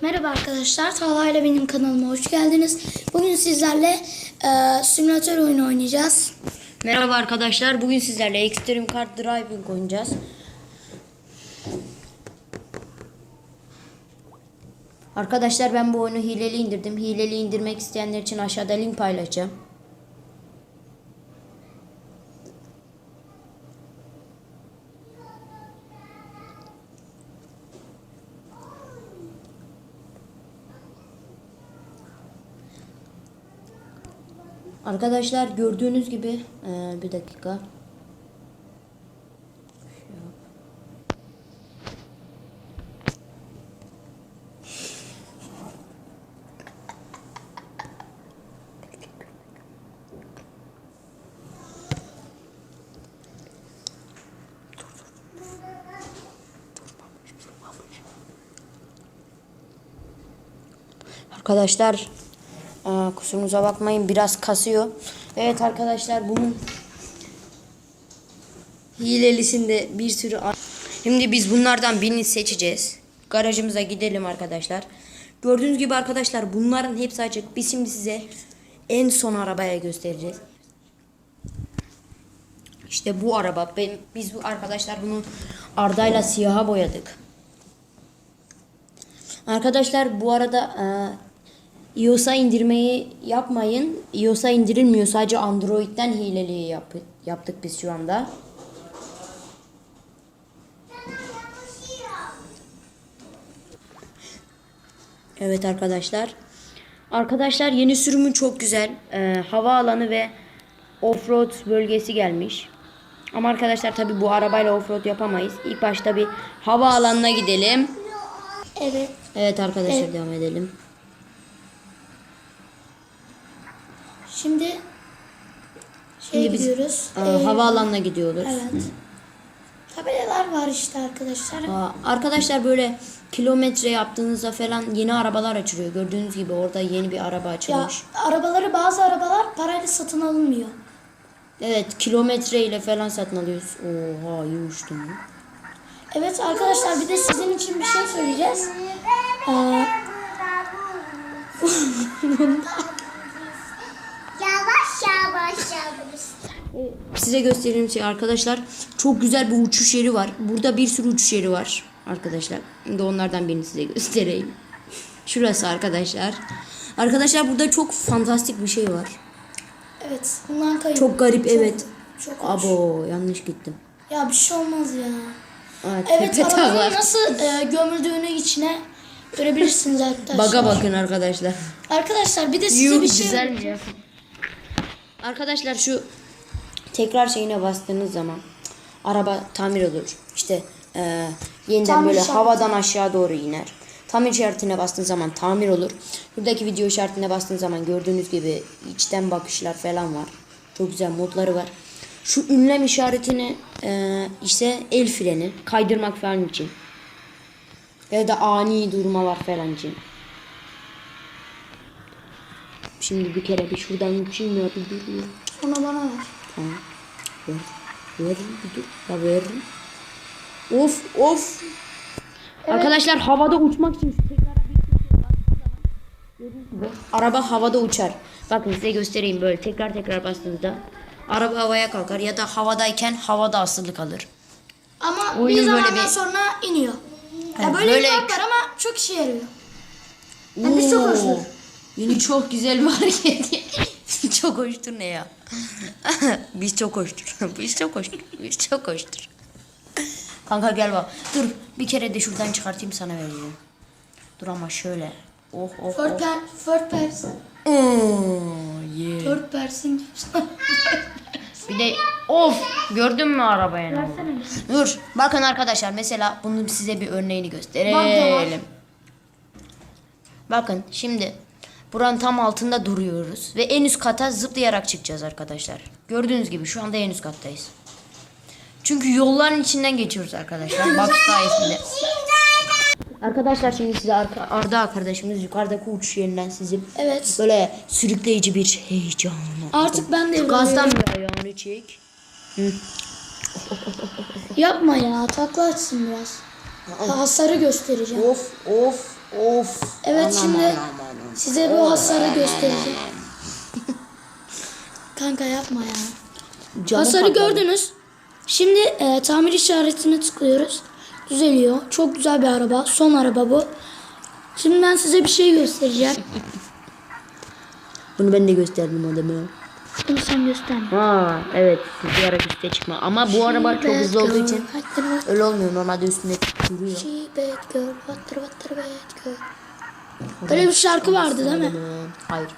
Merhaba arkadaşlar, Talha ile benim kanalıma hoş geldiniz. Bugün sizlerle e, simülatör oyunu oynayacağız. Merhaba arkadaşlar. Bugün sizlerle Extreme Kart Driving oynayacağız. Arkadaşlar ben bu oyunu hileli indirdim. Hileli indirmek isteyenler için aşağıda link paylaşacağım. Arkadaşlar gördüğünüz gibi eee, bir dakika. Arkadaşlar aa, kusurumuza bakmayın biraz kasıyor. Evet arkadaşlar bunun hilelisinde bir sürü Şimdi biz bunlardan birini seçeceğiz. Garajımıza gidelim arkadaşlar. Gördüğünüz gibi arkadaşlar bunların hepsi açık. Biz şimdi size en son arabaya göstereceğiz. İşte bu araba. Ben, biz bu arkadaşlar bunu Arda'yla siyaha boyadık. Arkadaşlar bu arada iOS'a indirmeyi yapmayın. iOS'a indirilmiyor. Sadece Android'den hileliği yap, yaptık biz şu anda. Evet arkadaşlar. Arkadaşlar yeni sürümü çok güzel. E, havaalanı ve offroad bölgesi gelmiş. Ama arkadaşlar tabi bu arabayla offroad yapamayız. İlk başta bir havaalanına gidelim. Evet, Evet arkadaşlar Evet. devam edelim. Şimdi şey Şimdi biz gidiyoruz. aa, Ee, havaalanına gidiyoruz. Evet. Tabelalar var işte arkadaşlar. Aa, arkadaşlar böyle kilometre yaptığınızda falan yeni arabalar açılıyor. Gördüğünüz gibi orada yeni bir araba Ya açılmış. arabaları bazı arabalar parayla satın alınmıyor. Evet kilometre ile falan satın alıyoruz. Oha iyi uçtum. ya. Evet arkadaşlar bir de sizin için bir şey söyleyeceğiz. Ee, Size göstereyim şey arkadaşlar. Çok güzel bir uçuş yeri var. Burada bir sürü uçuş yeri var arkadaşlar. Şimdi onlardan birini size göstereyim. Şurası arkadaşlar. Arkadaşlar burada çok fantastik bir şey var. evet, bundan kayıp. Çok garip evet. Çok. Abo yanlış gittim. Ya bir şey olmaz ya. Aa, Evet arabanın nasıl e, gömüldüğünü içine görebilirsiniz arkadaşlar. Baga bakın arkadaşlar. Arkadaşlar bir de size Yuh, bir şey güzel mi? Arkadaşlar şu tekrar şeyine bastığınız zaman araba tamir olur. İşte e, yeniden Tamir böyle işareti. havadan aşağı doğru iner. Tamir işaretine bastığın zaman tamir olur. Buradaki video işaretine bastığın zaman gördüğünüz gibi içten bakışlar falan var. Çok güzel modları var. Şu ünlem işaretini e, işte el freni kaydırmak falan için. Ya da ani durmalar falan için. Şimdi bir kere bir şuradan uçayım ya bir dur ya. Sonra bana ver. Tamam. Ver. Veririm bir dur. Ya veririm. Of of. Arkadaşlar havada uçmak için bir gibi araba havada uçar. Bakın size göstereyim böyle tekrar tekrar bastığınızda araba havaya kalkar ya da havadayken havada asılı kalır. Ama bir Oyunun böyle zamandan bir- sonra iniyor. Ya Evet, böyle, böyle- bir var ama çok işe yarıyor. Yani biz çok Oo, hoştur. Yeni çok güzel bir hareket. çok hoştur ne ya? Biz çok hoştur. Biz çok hoştur. Biz çok hoştur. Kanka gel bak. Dur bir kere de şuradan çıkartayım sana vereceğim. Dur ama şöyle. Oh oh Third, oh. per, third person. Oo, yeah. Third person. Bir de of gördün mü arabaya ne oldu? Dur bakın arkadaşlar mesela bunun size bir örneğini gösterelim. Bakın şimdi buranın tam altında duruyoruz ve en üst kata zıplayarak çıkacağız arkadaşlar. Gördüğünüz gibi şu anda en üst kattayız. Çünkü yolların içinden geçiyoruz arkadaşlar. Bak sayesinde. Arkadaşlar şimdi size Arka- Arda arkadaşımız yukarıdaki uçuş yerinden sizi Evet. böyle sürükleyici bir heyecanla. Artık ben de Gazdan bir ayağını çek. Yapma ya takla atsın biraz. Hasarı göstereceğim. Of of Of. Evet Anam, şimdi anam, anam. size bu hasarı göstereceğim. Kanka yapma ya. Canım Hasarı patladı. gördünüz. Şimdi e, tamir işaretine tıklıyoruz. Düzeliyor. Çok güzel bir araba. Son araba bu. Şimdi ben size bir şey göstereceğim. Bunu ben de gösterdim adamı. Bunu sen gösterme. Ha evet zıplayarak üste çıkma. Ama bu araba çok hızlı olduğu için öyle olmuyor. Normalde üstünde duruyor. Böyle bir şarkı vardı değil mi? Hayır.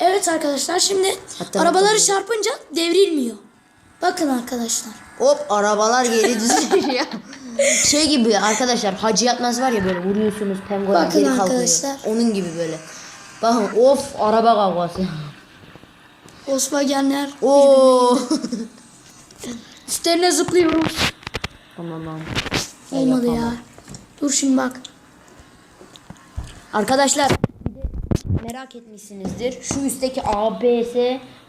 Evet arkadaşlar şimdi Hatta arabaları çarpınca devrilmiyor. Bakın arkadaşlar. Hop arabalar geri düzeliyor. şey gibi arkadaşlar hacı yatmaz var ya böyle vuruyorsunuz penguin Bakın geri kalkıyor. arkadaşlar. Onun gibi böyle. Bakın of araba kavgası. Volkswagenler Oo. üstlerine zıplıyoruz. tamam lan. Olmadı ya. Dur şimdi bak. Arkadaşlar bir de merak etmişsinizdir. Şu üstteki ABS,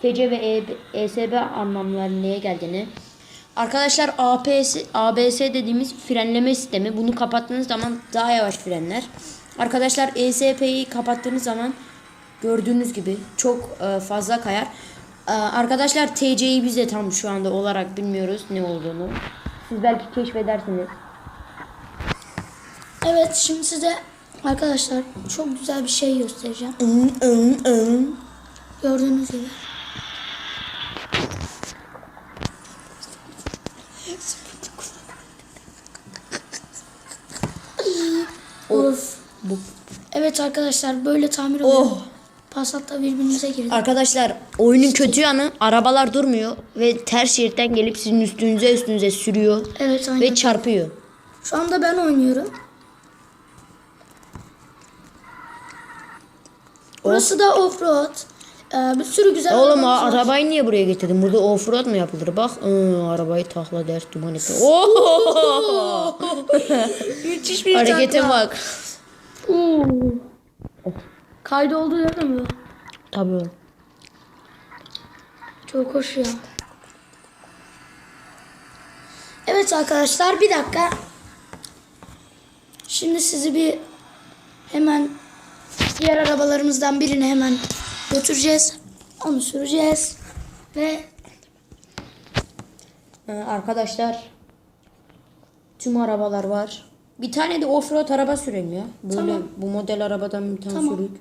TC ve E- ESB anlamları neye geldiğini. Arkadaşlar APS, ABS dediğimiz frenleme sistemi. Bunu kapattığınız zaman daha yavaş frenler. Arkadaşlar ESP'yi kapattığınız zaman gördüğünüz gibi çok e, fazla kayar. E, Arkadaşlar TC'yi biz de tam şu anda olarak bilmiyoruz ne olduğunu. Siz belki keşfedersiniz. Evet şimdi size arkadaşlar çok güzel bir şey göstereceğim. Gördüğünüz gibi. of. Bu Evet arkadaşlar böyle tamir oluyor. Oh. Passat'ta birbirinize girdi. Arkadaşlar oyunun kötü yanı arabalar durmuyor ve ters şeritten gelip sizin üstünüze üstünüze sürüyor Evet aynen. ve çarpıyor. Şu anda ben oynuyorum. Burası da offroad. Ee, bir sürü güzel Oğlum var. arabayı niye buraya getirdin? Burada offroad mu yapılır? Bak ıı, arabayı takla ders duman etti. Müthiş bir Harekete takla. bak. Oo. Kaydoldu değil mi? Tabii. Çok hoş ya. Evet arkadaşlar bir dakika. Şimdi sizi bir hemen diğer arabalarımızdan birini hemen götüreceğiz. Onu süreceğiz. Ve Ee, arkadaşlar tüm arabalar var. Bir tane de offroad araba sürelim ya. Böyle Tamam. bu model arabadan bir tane Tamam. sürük.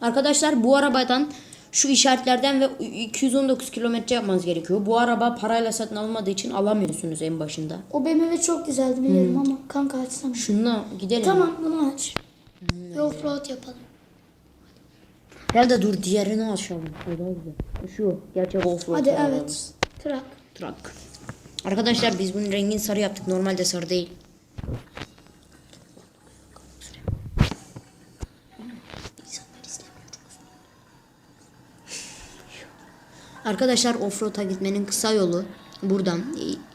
Arkadaşlar bu arabadan şu işaretlerden ve 219 kilometre yapmanız gerekiyor. Bu araba parayla satın almadığı için alamıyorsunuz en başında. o BMW çok güzeldi biliyorum ama kanka açsana. Şununla gidelim. Tamam bunu aç. Bir offroad yapalım. Gel de dur diğerini açalım. Şu gerçek offroad Hadi arabamız. evet. Trak. Truck. Arkadaşlar biz bunun rengini sarı yaptık. Normalde sarı değil. Arkadaşlar offroad'a gitmenin kısa yolu buradan.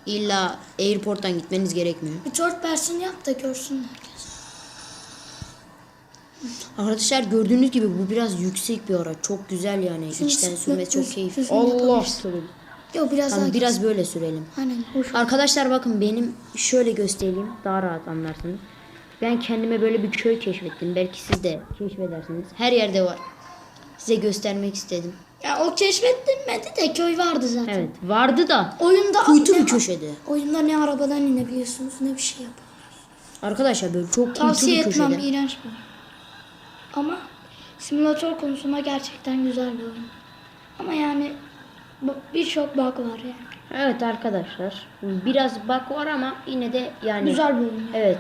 İlla airport'tan gitmeniz gerekmiyor. Bir short versiyon yap da görsün herkes. Arkadaşlar gördüğünüz gibi bu biraz yüksek bir araç. Çok güzel yani. Şimdi İçten sürmesi çok keyifli. Allah. yapabilirsin. Yok biraz Tamam daha biraz böyle sürelim. Aynen hoş. Arkadaşlar bakın benim şöyle göstereyim daha rahat anlarsınız. Ben kendime böyle bir köy keşfettim. Belki siz de keşfedersiniz. Her yerde var. Size göstermek istedim. Ya o keşfettirmedi de köy vardı zaten. Evet vardı da Oyunda kuytu ne, bir köşede. oyunda ne arabadan inebiliyorsunuz ne bir şey yapın. Arkadaşlar böyle çok kuytu Tavsiye bir etmem köşede. iğrenç bir oyun. Ama simülatör konusunda gerçekten güzel bir oyun. Ama yani bu- birçok bug var yani. Evet arkadaşlar. Biraz bak var ama yine de yani. Güzel bir oyun. Evet.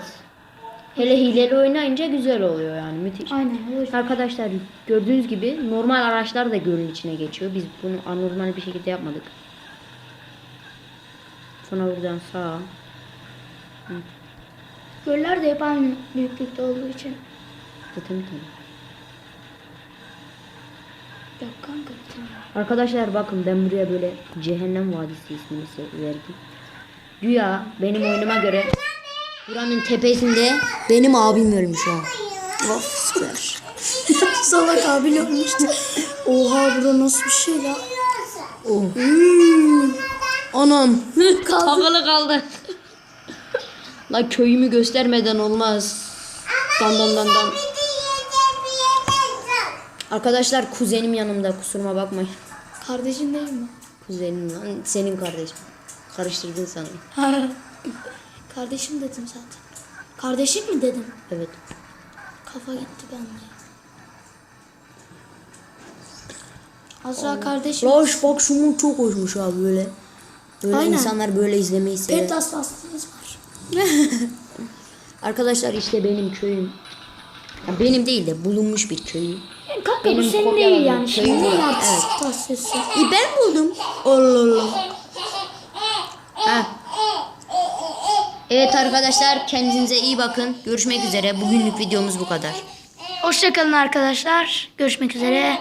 Hele hileli oynayınca güzel oluyor yani müthiş. Aynen yüzden. Arkadaşlar gördüğünüz gibi normal araçlar da gölün içine geçiyor. Biz bunu anormal bir şekilde yapmadık. Sonra buradan sağa. Göller de hep aynı büyüklükte olduğu için. Zaten bir tane. Yok kanka bir tane. Arkadaşlar bakın ben buraya böyle Cehennem Vadisi ismini verdim. Güya benim oyunuma göre buranın tepesinde benim abim ölmüş ha. Of süper. Salak abi olmuştu. Oha burada nasıl bir şey la? Oh. Anam. Kaldı. Takılı kaldı. La köyümü göstermeden olmaz. Dan dan dan dan. Arkadaşlar kuzenim yanımda kusuruma bakmayın. Kardeşin değil mi? Kuzenim lan senin kardeşin. Karıştırdın sanırım. Kardeşim dedim zaten. Kardeşim mi dedim? Evet. Kafa gitti bende. Azra kardeşim. Laş bak şunun çok hoşmuş abi böyle. Böyle Aynen. insanlar böyle izlemeyi sever. Pet hassasınız var. Arkadaşlar işte benim köyüm. Ya benim değil de bulunmuş bir köyüm. Kanka Benim bu senin değil yani. şey Şimdi ne tahsisi? E ben buldum. Allah Allah. Ha. Evet arkadaşlar kendinize iyi bakın. Görüşmek üzere. Bugünlük videomuz bu kadar. Hoşçakalın arkadaşlar. Görüşmek üzere.